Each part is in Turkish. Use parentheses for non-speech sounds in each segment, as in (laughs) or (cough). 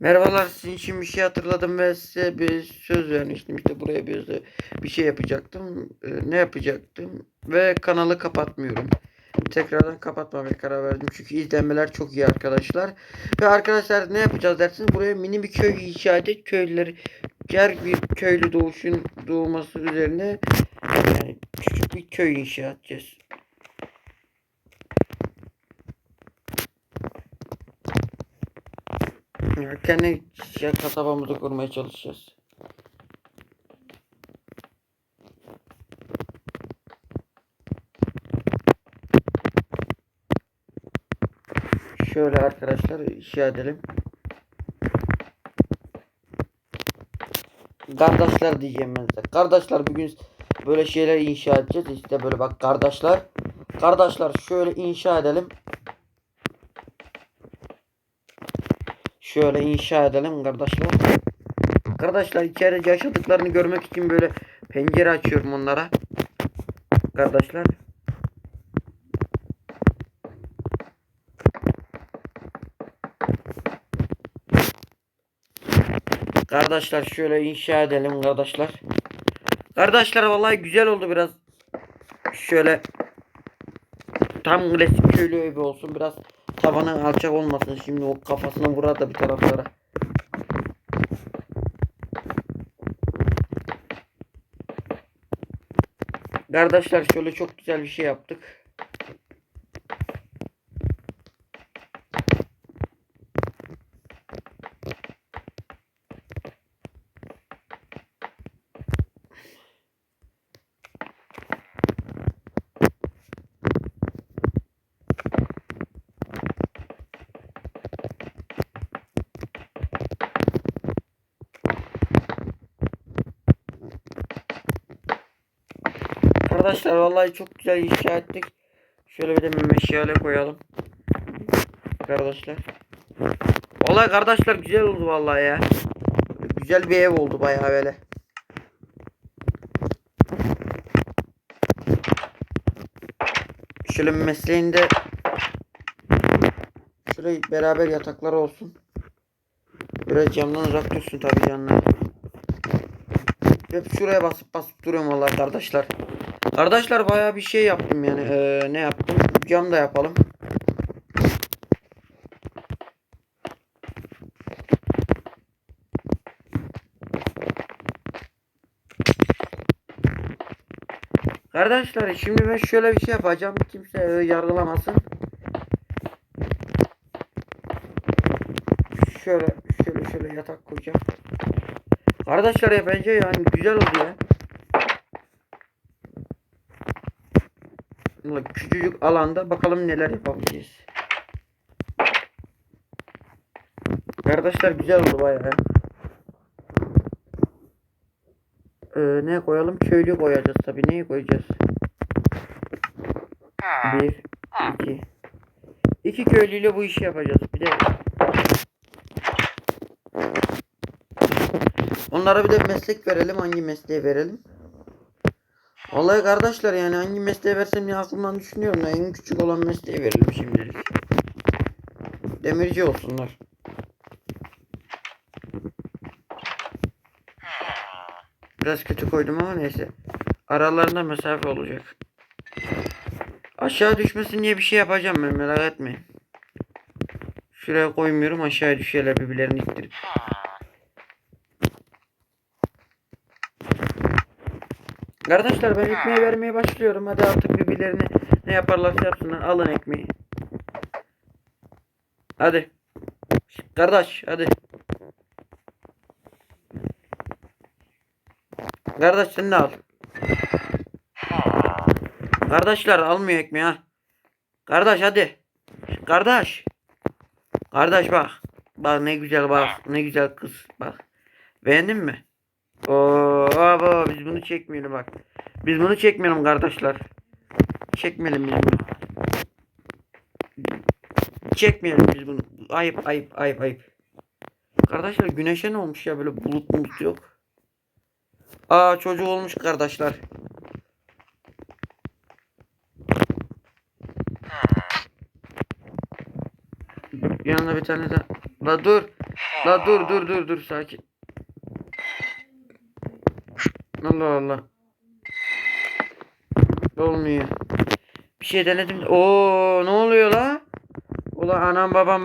Merhabalar sizin için bir şey hatırladım ve size bir söz vermiştim. İşte buraya bir, bir şey yapacaktım. Ee, ne yapacaktım? Ve kanalı kapatmıyorum. Tekrardan kapatmamaya karar verdim çünkü izlenmeler çok iyi arkadaşlar. Ve arkadaşlar ne yapacağız dersiniz? Buraya mini bir köy inşa edip köylüleri her bir köylü doğuşun doğması üzerine yani küçük bir köy inşa edeceğiz. Ya kendi şey, kasabamızı kurmaya çalışacağız. Şöyle arkadaşlar inşa edelim. Kardeşler diyeceğim ben size. Kardeşler bugün böyle şeyler inşa edeceğiz. İşte böyle bak kardeşler. Kardeşler şöyle inşa edelim. Şöyle inşa edelim kardeşler. Kardeşler içeride yaşadıklarını görmek için böyle pencere açıyorum onlara. Kardeşler. Kardeşler şöyle inşa edelim kardeşler. Kardeşler vallahi güzel oldu biraz. Şöyle tam klasik köylü evi olsun biraz tavanı alçak olmasın şimdi o kafasına vurar da bir taraflara. Kardeşler şöyle çok güzel bir şey yaptık. Arkadaşlar vallahi çok güzel inşa ettik. Şöyle bir de meşale koyalım. Arkadaşlar. Vallahi kardeşler güzel oldu vallahi ya. Güzel bir ev oldu bayağı böyle. Şöyle mesleğinde şöyle beraber yatakları olsun. Biraz camdan uzak dursun tabii canlar. Hep şuraya basıp basıp duruyorum vallahi kardeşler. Kardeşler bayağı bir şey yaptım yani. Ee, ne yaptım? Cam da yapalım. Kardeşler şimdi ben şöyle bir şey yapacağım. Kimse e, yargılamasın. Şöyle şöyle şöyle yatak koyacağım. Kardeşler ya bence yani güzel oldu ya. Küçücük alanda bakalım neler yapabileceğiz. Kardeşler güzel oldu bayağı. Ee, ne koyalım? Köylü koyacağız tabii. Neyi koyacağız? Bir, iki. İki köylüyle bu işi yapacağız. Bir de Onlara bir de meslek verelim. Hangi mesleği verelim? Vallahi kardeşler yani hangi mesleği versem ya aklımdan düşünüyorum en küçük olan mesleği verelim şimdilik. Demirci olsunlar. Biraz kötü koydum ama neyse. Aralarında mesafe olacak. Aşağı düşmesin diye bir şey yapacağım ben merak etmeyin. Şuraya koymuyorum aşağı düşerler birbirlerini ittirip. Kardeşler ben ekmeği vermeye başlıyorum. Hadi artık birbirlerini ne yaparlarsa yapsınlar. Alın ekmeği. Hadi. Kardeş hadi. Kardeş sen de al. Kardeşler almıyor ekmeği ha. Kardeş hadi. Kardeş. Kardeş bak. Bak ne güzel bak. Ne güzel kız. Bak. Beğendin mi? Bunu çekmeyelim bak. Biz bunu çekmeyelim kardeşler. Çekmeyelim biz bunu. Çekmeyelim biz bunu. Ayıp ayıp ayıp ayıp. Kardeşler güneşe ne olmuş ya böyle bulut bulut yok. Aa çocuğu olmuş kardeşler. Yanına bir tane de. La dur. La dur dur dur dur sakin. Allah Allah. Olmuyor. Bir şey denedim. Oo ne oluyor la? Ula anam babam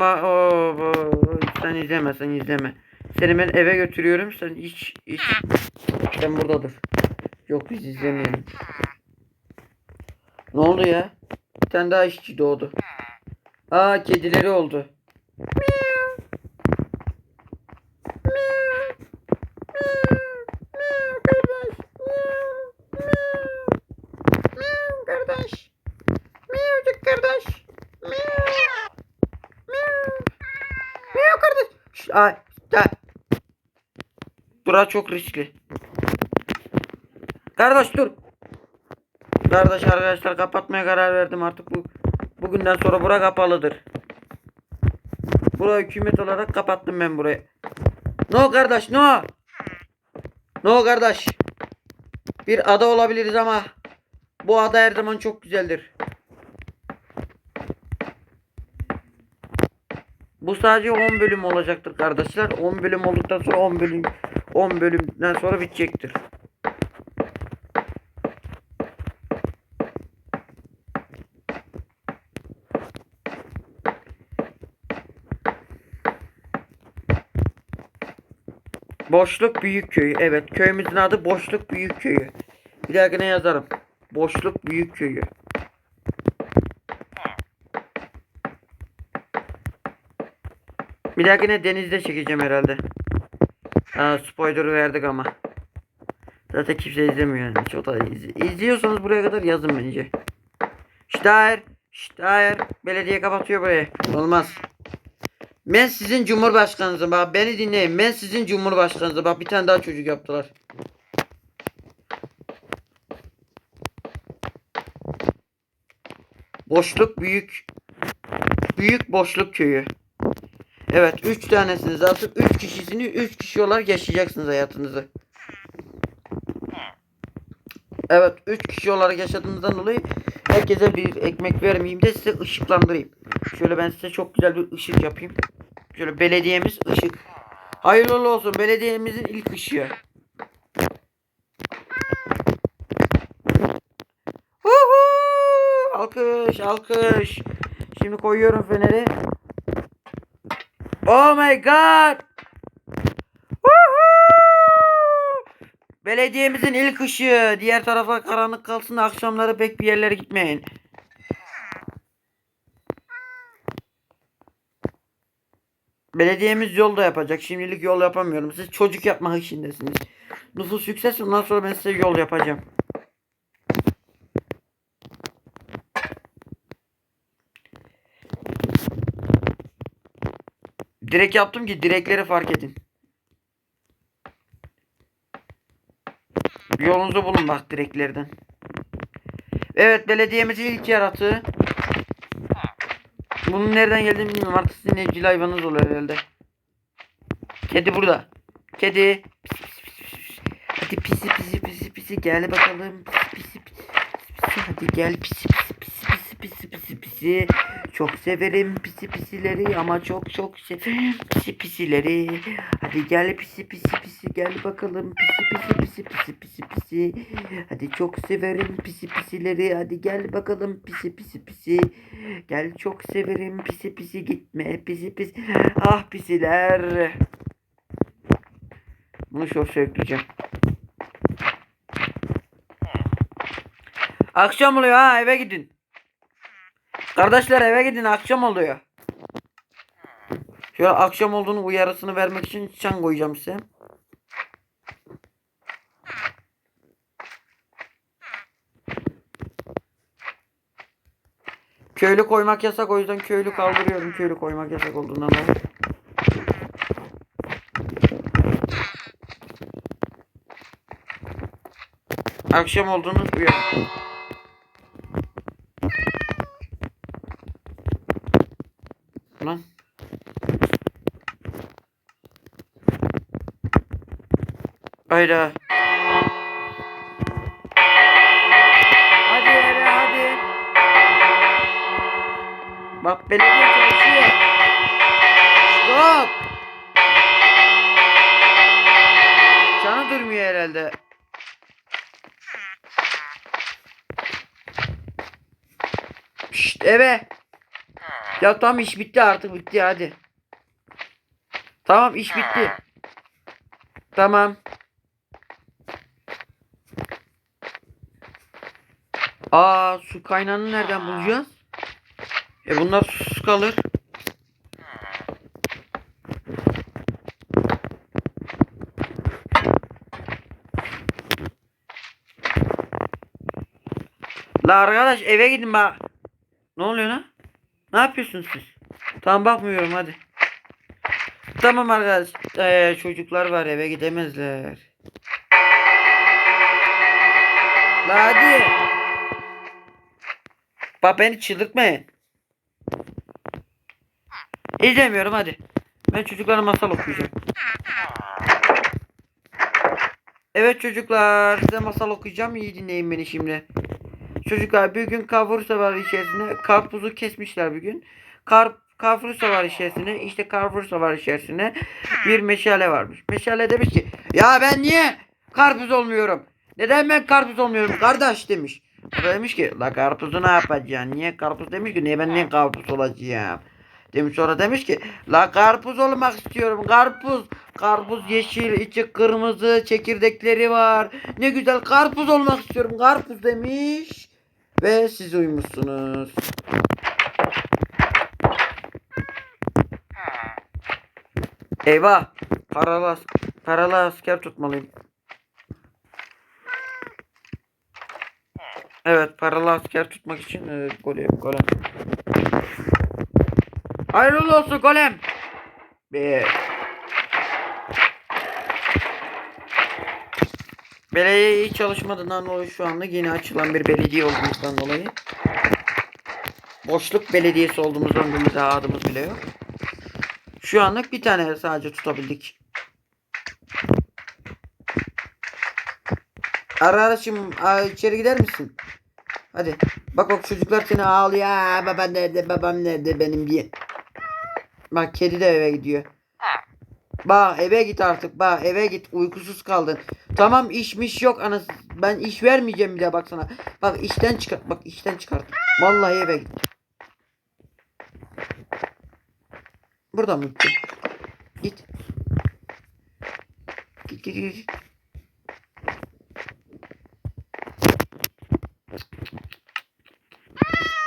bu- sen izleme sen izleme. Seni ben eve götürüyorum sen hiç hiç sen burada dur. Yok biz izlemeyelim. Ne oldu ya? Bir tane daha işçi doğdu. Aa kedileri oldu. Kardeş. Miyavcık kardeş. Miyav. Miyav. Miyav kardeş. Şş, ay, da. Bura çok riskli. Kardeş dur. Kardeş arkadaşlar kapatmaya karar verdim artık bu bugünden sonra bura kapalıdır. Bura hükümet olarak kapattım ben burayı. No kardeş no. No kardeş. Bir ada olabiliriz ama bu ada her zaman çok güzeldir. Bu sadece 10 bölüm olacaktır kardeşler. 10 bölüm olduktan sonra 10 bölüm 10 bölümden sonra bitecektir. Boşluk Büyük Köyü. Evet köyümüzün adı Boşluk Büyük Köyü. Bir dahakine yazarım. Boşluk Büyük Köyü. Bir dahakine denizde çekeceğim herhalde. Aa, spoiler verdik ama. Zaten kimse izlemiyor yani. Çok da iz- izliyorsanız buraya kadar yazın bence. Ştair. Ştair. Belediye kapatıyor burayı. Olmaz. Ben sizin cumhurbaşkanınızım. Bak beni dinleyin. Ben sizin cumhurbaşkanınızım. Bak bir tane daha çocuk yaptılar. Boşluk büyük. Büyük boşluk köyü. Evet 3 tanesiniz atıp 3 kişisini 3 kişi olarak yaşayacaksınız hayatınızı. Evet 3 kişi olarak yaşadığınızdan dolayı herkese bir ekmek vermeyeyim de size ışıklandırayım. Şöyle ben size çok güzel bir ışık yapayım. Şöyle belediyemiz ışık. Hayırlı olsun belediyemizin ilk ışığı. Huhu! Alkış alkış. Şimdi koyuyorum feneri. Oh my god. Woohoo! Belediyemizin ilk ışığı. Diğer taraflar karanlık kalsın akşamları pek bir yerlere gitmeyin. Belediyemiz yol da yapacak. Şimdilik yol yapamıyorum. Siz çocuk yapmak işindesiniz. Nüfus yükselsin ondan sonra ben size yol yapacağım. Direk yaptım ki direkleri fark edin. Yolunuzu bulun bak direklerden. Evet belediyemizin ilk yaratığı. Bunun nereden geldiğini bilmiyorum. Artık sizin evcil hayvanınız oluyor herhalde. Kedi burada. Kedi. Hadi pisi pisi pisi pisi gel bakalım. Pisi pisi pisi pisi. Hadi gel pisi pisi pisi pisi pisi pisi pisi. Çok severim pisi pisileri ama çok çok severim pisi pisileri. Hadi gel pisi pisi pisi gel bakalım pisi pisi pisi pisi pisi pisi. Hadi çok severim pisi pisileri. Hadi gel bakalım pisi pisi pisi. Gel çok severim pisi pisi gitme pisi pisi. Ah pisiler. Bunu çok söyleyeceğim. Akşam oluyor ha eve gidin. Kardeşler eve gidin akşam oluyor. Şöyle akşam olduğunu uyarısını vermek için çan koyacağım size. Köylü koymak yasak o yüzden köylü kaldırıyorum köylü koymak yasak olduğundan dolayı. Akşam olduğunu uyar. Lan. Hayda. Belediye taksiye. Stop. Sana durmuyor herhalde. Şşt eve. Ya tamam iş bitti artık bitti hadi. Tamam iş bitti. Tamam. Aa su kaynağını nereden bulacağız? E bunlar susuz kalır. La arkadaş eve gidin bak. Ne oluyor lan? Ne yapıyorsunuz siz? Tamam bakmıyorum hadi. Tamam arkadaş. Ee, çocuklar var eve gidemezler. La hadi. Bak beni çıldırtmayın. İzlemiyorum hadi. Ben çocuklara masal okuyacağım. Evet çocuklar size masal okuyacağım. İyi dinleyin beni şimdi. Çocuklar bir gün kavursa var içerisine karpuzu kesmişler bir gün. Kar kavursa var içerisine işte kavursa var içerisine bir meşale varmış. Meşale demiş ki ya ben niye karpuz olmuyorum? Neden ben karpuz olmuyorum kardeş demiş. O demiş ki la karpuzu ne yapacaksın? Niye karpuz demiş ki niye ben niye karpuz olacağım? Demiş sonra demiş ki la karpuz olmak istiyorum karpuz. Karpuz yeşil içi kırmızı çekirdekleri var. Ne güzel karpuz olmak istiyorum karpuz demiş. Ve siz uymuşsunuz. Eyvah. Paralı, as- paralı asker tutmalıyım. Evet paralı asker tutmak için e, golem golem. Hayırlı olsun golem. Bir. Belediye hiç çalışmadığından dolayı şu anda yeni açılan bir belediye olduğumuzdan dolayı. Boşluk belediyesi dolayı daha adımız bile yok. Şu anlık bir tane sadece tutabildik. Ara ara şimdi içeri gider misin? Hadi. Bak bak çocuklar seni ağlıyor. Baba nerede babam nerede benim diye. Bak kedi de eve gidiyor. Bak eve git artık. Bak eve git. Uykusuz kaldın. Tamam işmiş yok anası. Ben iş vermeyeceğim bir daha bak sana. Bak işten çıkart. Bak işten çıkart. Vallahi eve git. Burada mı gitti? Git. Git git git.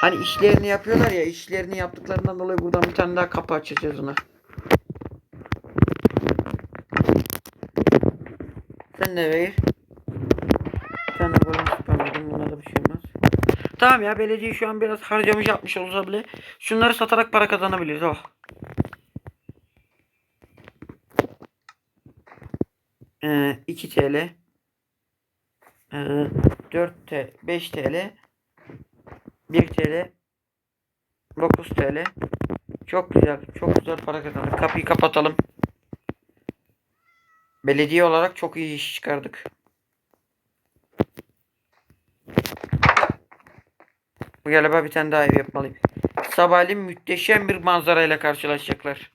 Hani işlerini yapıyorlar ya işlerini yaptıklarından dolayı buradan bir tane daha kapı açacağız ona. Sen de ver. Sen de bunu süpermedim. Buna da bir şey olmaz. Tamam ya belediye şu an biraz harcamış yapmış olsa bile şunları satarak para kazanabiliriz. Oh. Ee, 2 TL. Ee, 4 TL. 5 TL. 1 TL. 9 TL. Çok güzel. Çok güzel para kazandık. Kapıyı kapatalım. Belediye olarak çok iyi iş çıkardık. Bu galiba bir tane daha ev yapmalıyım. Sabahleyin müthişem bir manzarayla karşılaşacaklar.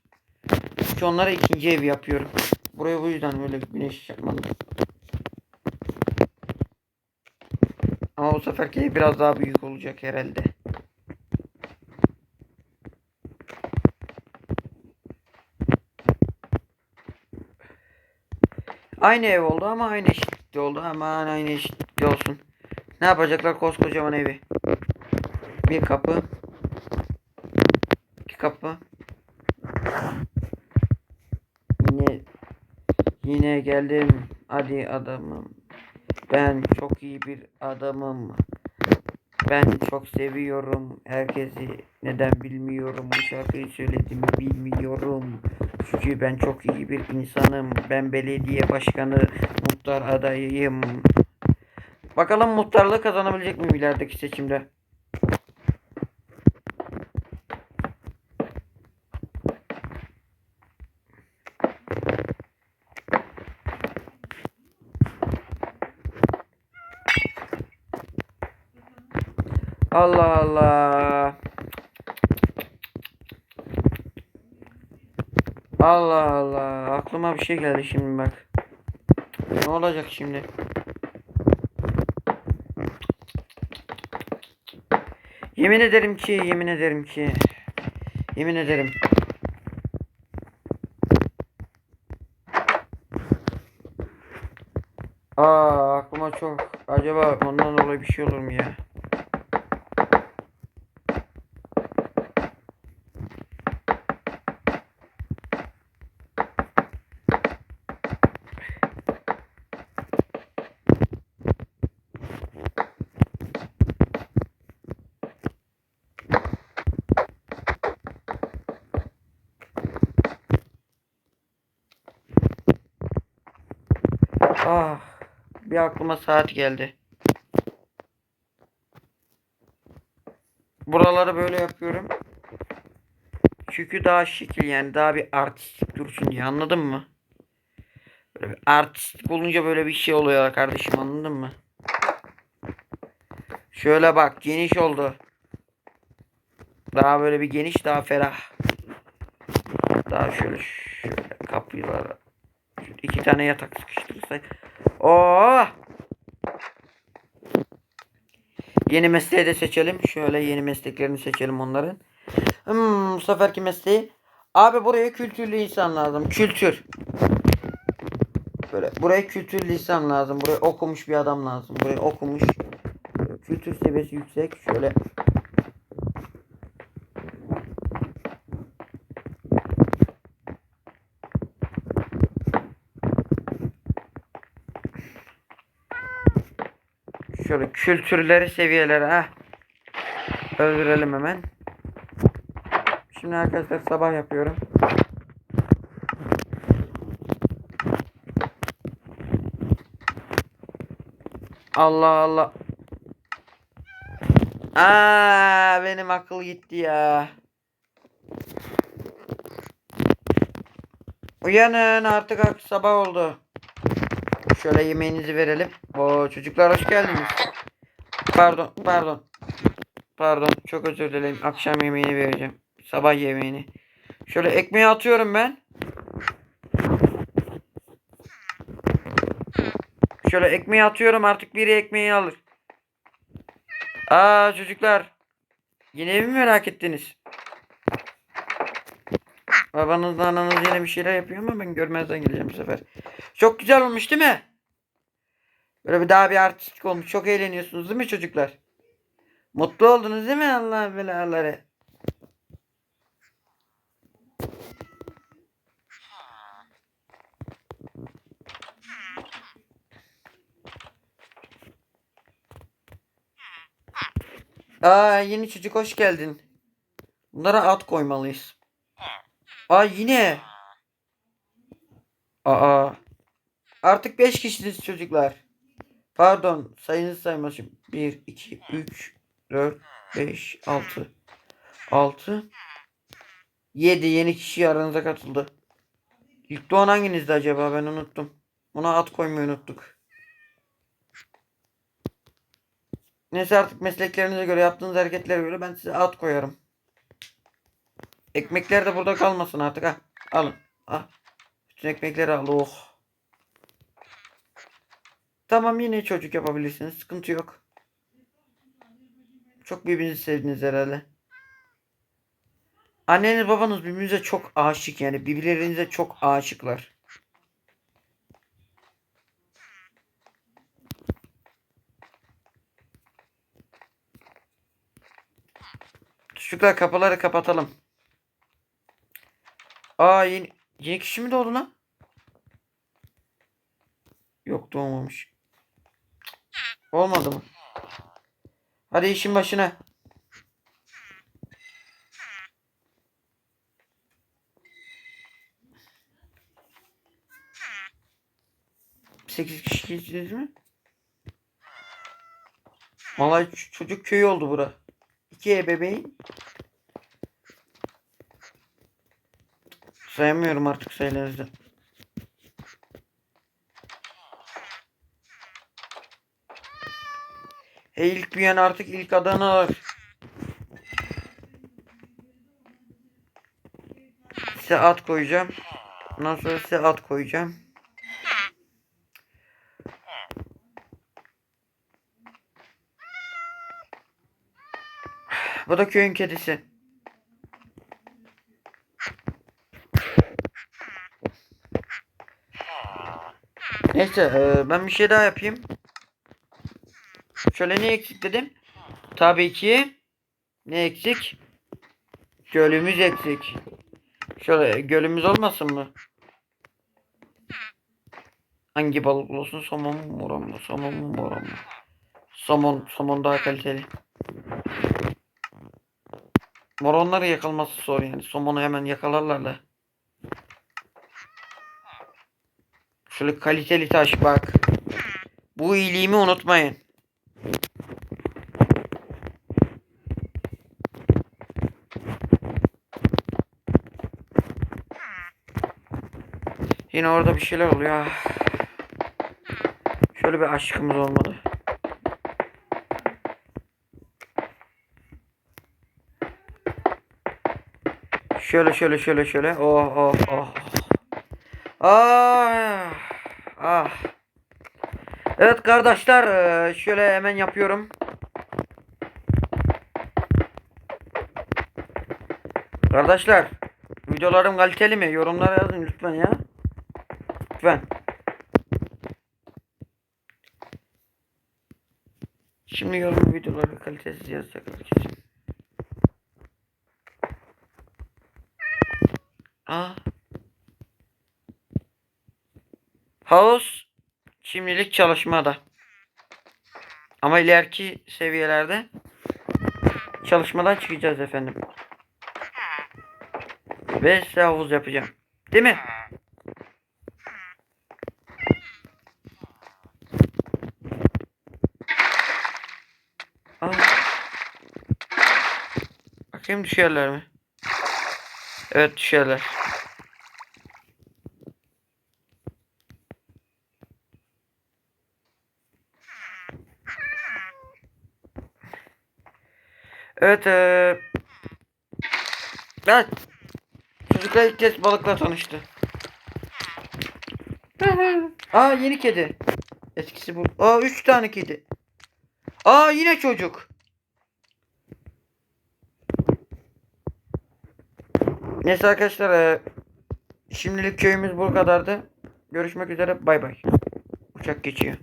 Çünkü onlara ikinci ev yapıyorum. Buraya bu yüzden böyle güneş yapmadım. Ama bu seferki biraz daha büyük olacak herhalde. Aynı ev oldu ama aynı eşitlikte oldu. Aman aynı eşitlikte olsun. Ne yapacaklar koskocaman evi? Bir kapı. iki kapı. Yine yine geldim. Hadi adamım. Ben çok iyi bir adamım. Ben çok seviyorum herkesi. Neden bilmiyorum. Bu şarkıyı söylediğimi bilmiyorum. Çünkü ben çok iyi bir insanım. Ben belediye başkanı, muhtar adayıyım. Bakalım muhtarlığı kazanabilecek miyim ilerideki seçimde? Allah Allah. Allah Allah. Aklıma bir şey geldi şimdi bak. Ne olacak şimdi? Yemin ederim ki, yemin ederim ki. Yemin ederim. Aa aklıma çok. Acaba ondan dolayı bir şey olur mu ya? Ah, bir aklıma saat geldi. Buraları böyle yapıyorum. Çünkü daha şekil yani daha bir artistik dursun diye anladın mı? Böyle bir artistik olunca böyle bir şey oluyor kardeşim anladın mı? Şöyle bak geniş oldu. Daha böyle bir geniş daha ferah. Daha şöyle şöyle kapıları. Şöyle iki tane yatak sıkıştırırsak. Oo! Yeni mesleği de seçelim. Şöyle yeni mesleklerini seçelim onların. Hmm, bu seferki mesleği. Abi buraya kültürlü insan lazım. Kültür. Böyle buraya kültürlü insan lazım. Buraya okumuş bir adam lazım. Buraya okumuş. Kültür seviyesi yüksek. Şöyle Şöyle kültürleri seviyeleri ha. Öldürelim hemen. Şimdi arkadaşlar sabah yapıyorum. Allah Allah. Aa benim akıl gitti ya. Uyanın artık sabah oldu. Şöyle yemeğinizi verelim. Oo çocuklar hoş geldiniz. Pardon, pardon. Pardon, çok özür dilerim. Akşam yemeğini vereceğim. Sabah yemeğini. Şöyle ekmeği atıyorum ben. Şöyle ekmeği atıyorum artık biri ekmeği alır. Aa çocuklar. Yine mi merak ettiniz? Babanızla ananız yine bir şeyler yapıyor ama ben görmezden geleceğim bu sefer. Çok güzel olmuş değil mi? Böyle bir daha bir artistik olmuş. Çok eğleniyorsunuz değil mi çocuklar? Mutlu oldunuz değil mi Allah belaları? Aa yeni çocuk hoş geldin. Bunlara at koymalıyız. Aa yine. Aa. Artık 5 kişisiniz çocuklar. Pardon sayınızı saymışım. 1, 2, 3, 4, 5, 6. 6. 7 yeni kişi aranıza katıldı. İlk doğan hanginizdi acaba ben unuttum. Ona at koymayı unuttuk. Neyse artık mesleklerinize göre yaptığınız hareketlere göre ben size at koyarım. Ekmekler de burada kalmasın artık ha. Alın. Ah. Bütün ekmekleri al. Oh. Tamam yine çocuk yapabilirsiniz. Sıkıntı yok. Çok birbirinizi sevdiniz herhalde. Anneniz babanız birbirinize çok aşık yani. Birbirlerinize çok aşıklar. Çocuklar kapıları kapatalım. Aa yeni, yeni kişi mi doğdu lan? Yok doğmamış. Olmadı mı? Hadi işin başına. Sekiz kişi gittiniz mi? Vallahi çocuk köyü oldu bura. İki ebeveyn. Sayamıyorum artık sayılarınızı. Hey ilk büyüyen artık ilk adanır. Size at koyacağım. Ondan sonra size at koyacağım. Bu da köyün kedisi. Neyse e, ben bir şey daha yapayım. Şöyle ne eksik dedim? Tabii ki ne eksik? Gölümüz eksik. Şöyle gölümüz olmasın mı? Hangi balık olsun? Somon mu moron mu? Somon mu moron mu? Somon, somon daha kaliteli. Moronları yakalaması zor yani. Somonu hemen yakalarlar da. Şöyle kaliteli taş bak. Bu iyiliğimi unutmayın. Yine orada bir şeyler oluyor. Ah. Şöyle bir aşkımız olmadı. Şöyle şöyle şöyle şöyle. Oh oh oh. Ah. Ah. Evet kardeşler eee, şöyle hemen yapıyorum. Kardeşler videolarım kaliteli mi? Yorumlara yazın lütfen ya. Lütfen. Şimdi yorum videoları kalitesiz yazacak kesin. Aa. House şimdilik çalışmada. Ama ileriki seviyelerde çalışmadan çıkacağız efendim. Ve size havuz yapacağım. Değil mi? Aa. Bakayım düşerler mi? Evet düşerler. Evet eee Evet Çocuklar ilk kez balıkla tanıştı. (laughs) Aa yeni kedi. Eskisi bu. Aa üç tane kedi. Aa yine çocuk. Neyse arkadaşlar eee, şimdilik köyümüz bu kadardı. Görüşmek üzere bay bay. Uçak geçiyor.